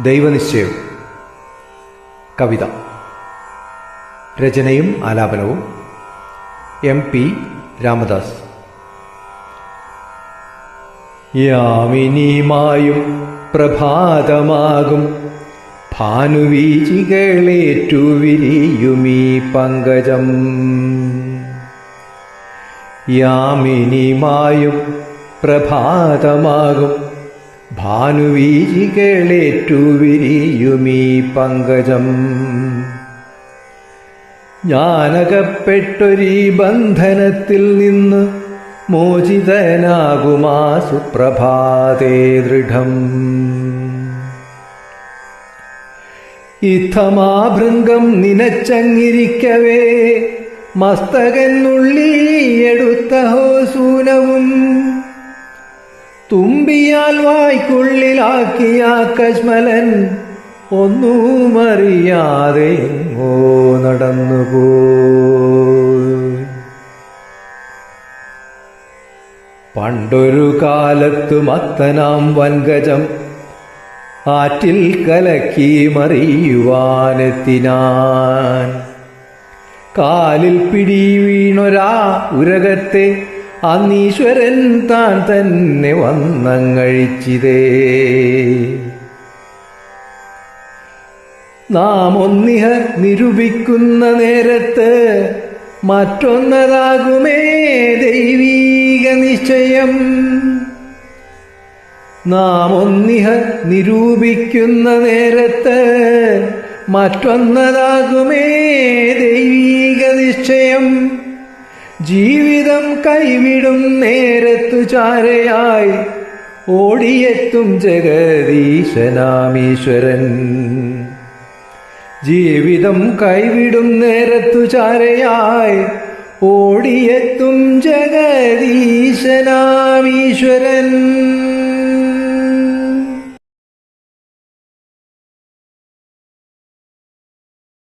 ദൈവനിശ്ചയം. കവിത. രചനയും ആലാപനവും എം പി രാമദാസ്. യാമിനിമായും പ്രഭാതമാകും. ഭാനുവീചികളേറ്റു വിരിയുമീ പങ്കജം. യാമിനിമായും പ്രഭാതമാകും. ഭാനുവീചികളേറ്റു വിരിയുമീ പങ്കജം. ഞാനകപ്പെട്ടൊരീ ബന്ധനത്തിൽ നിന്ന് മോചിതനാകുമാ സുപ്രഭാതേ ദൃഢം. ഇത്തമാഭൃംഗം നിനച്ചങ്ങിരിക്കവേ മസ്തകനുള്ളിയെടുത്ത ഹോസൂനവും തുമ്പിയാൽ വായ്ക്കുള്ളിലാക്കിയ കശ്മലൻ ഒന്നുമറിയാതെ എങ്ങോ നടന്നുപോയി പണ്ടൊരു കാലത്തു മത്തനാം വൻഗജം ആറ്റിൽ കലക്കി മറിയുവാനെത്തിനാൻ. കാലിൽ പിടി വീണൊരാ ഉരകത്തെ അന്നീശ്വരൻ താൻ തന്നെ വന്നങ്ങഴിച്ചിതേ നാം ഒന്നിഹ നിരൂപിക്കുന്ന നേരത്ത് മറ്റൊന്നതാകുമേ ദൈവീക നിശ്ചയം. നാം ഒന്നിഹ നിരൂപിക്കുന്ന നേരത്ത് മറ്റൊന്നതാകുമേ ദൈവീക നിശ്ചയം. ജീവിതം കൈവിടും നേരത്തു ചാരയായി. ഓടിയെത്തും ജഗദീശനാമീശ്വരൻ. ജീവിതം കൈവിടും നേരത്തു ചാരയായി. ഓടിയെത്തും ജഗദീശനാമീശ്വരൻ.